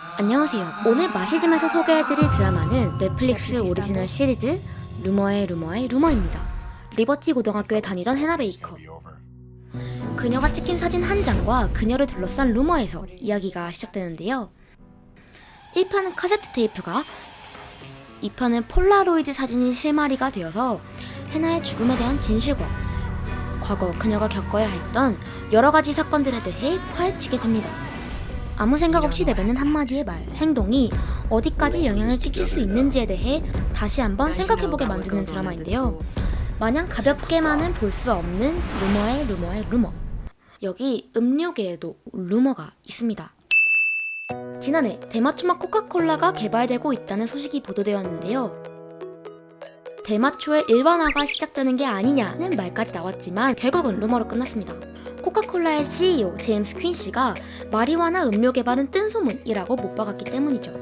안녕하세요. 오늘 마시즘에서 소개해드릴 드라마는 넷플릭스 오리지널 시리즈 루머의 루머의 루머입니다. 리버티 고등학교에 다니던 해나 베이커. 그녀가 찍힌 사진 한 장과 그녀를 둘러싼 루머에서 이야기가 시작되는데요. 1편은 카세트 테이프가 2편은 폴라로이드 사진이 실마리가 되어서 해나의 죽음에 대한 진실과 과거 그녀가 겪어야 했던 여러 가지 사건들에 대해 파헤치게 됩니다. 아무 생각 없이 내뱉는 한마디의 말, 행동이 어디까지 영향을 끼칠 수 있는지에 대해 다시 한번 생각해보게 만드는 드라마인데요. 마냥 가볍게만은 볼 수 없는 루머의 루머의 루머. 여기 음료계에도 루머가 있습니다. 지난해 대마초맛 코카콜라가 개발되고 있다는 소식이 보도되었는데요. 대마초의 일반화가 시작되는 게 아니냐는 말까지 나왔지만 결국은 루머로 끝났습니다. 코카콜라의 CEO 제임스 퀸 씨가 마리화나 음료 개발은 뜬소문이라고 못 박았기 때문이죠.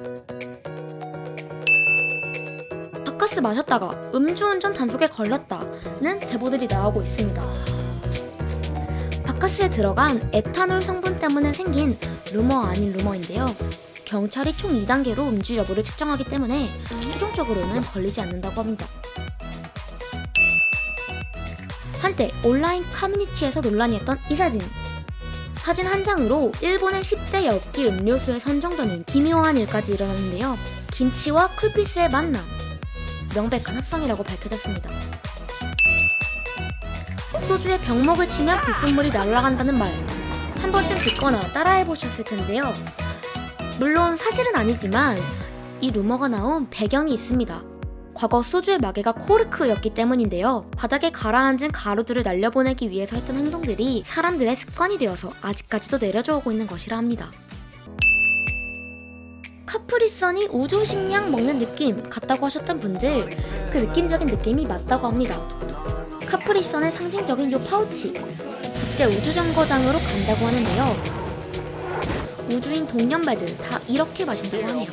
바카스 마셨다가 음주운전 단속에 걸렸다는 제보들이 나오고 있습니다. 바카스에 들어간 에탄올 성분 때문에 생긴 루머 아닌 루머인데요. 경찰이 총 2단계로 음주 여부를 측정하기 때문에 최종적으로는 걸리지 않는다고 합니다. 한때 온라인 커뮤니티에서 논란이었던 이 사진. 사진 한 장으로 일본의 10대 엽기 음료수에 선정되는 기묘한 일까지 일어났는데요. 김치와 쿨피스의 만남. 명백한 합성이라고 밝혀졌습니다. 소주에 병목을 치면 불순물이 날아간다는 말. 한 번쯤 듣거나 따라해 보셨을 텐데요. 물론 사실은 아니지만 이 루머가 나온 배경이 있습니다. 과거 소주의 마개가 코르크였기 때문인데요. 바닥에 가라앉은 가루들을 날려보내기 위해서 했던 행동들이 사람들의 습관이 되어서 아직까지도 내려져 오고 있는 것이라 합니다. 카프리선이 우주 식량 먹는 느낌 같다고 하셨던 분들 그 느낌적인 느낌이 맞다고 합니다. 카프리선의 상징적인 요 파우치 국제 우주 정거장으로 간다고 하는데요. 우주인 동년배들 다 이렇게 마신다고 하네요.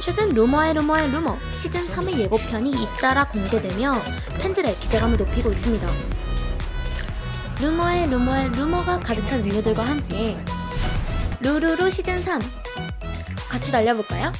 최근 루머의 루머의 루머 시즌 3의 예고편이 잇따라 공개되며 팬들의 기대감을 높이고 있습니다. 루머의 루머의 루머가 가득한 음료들과 함께 루루루 시즌 3 같이 달려볼까요?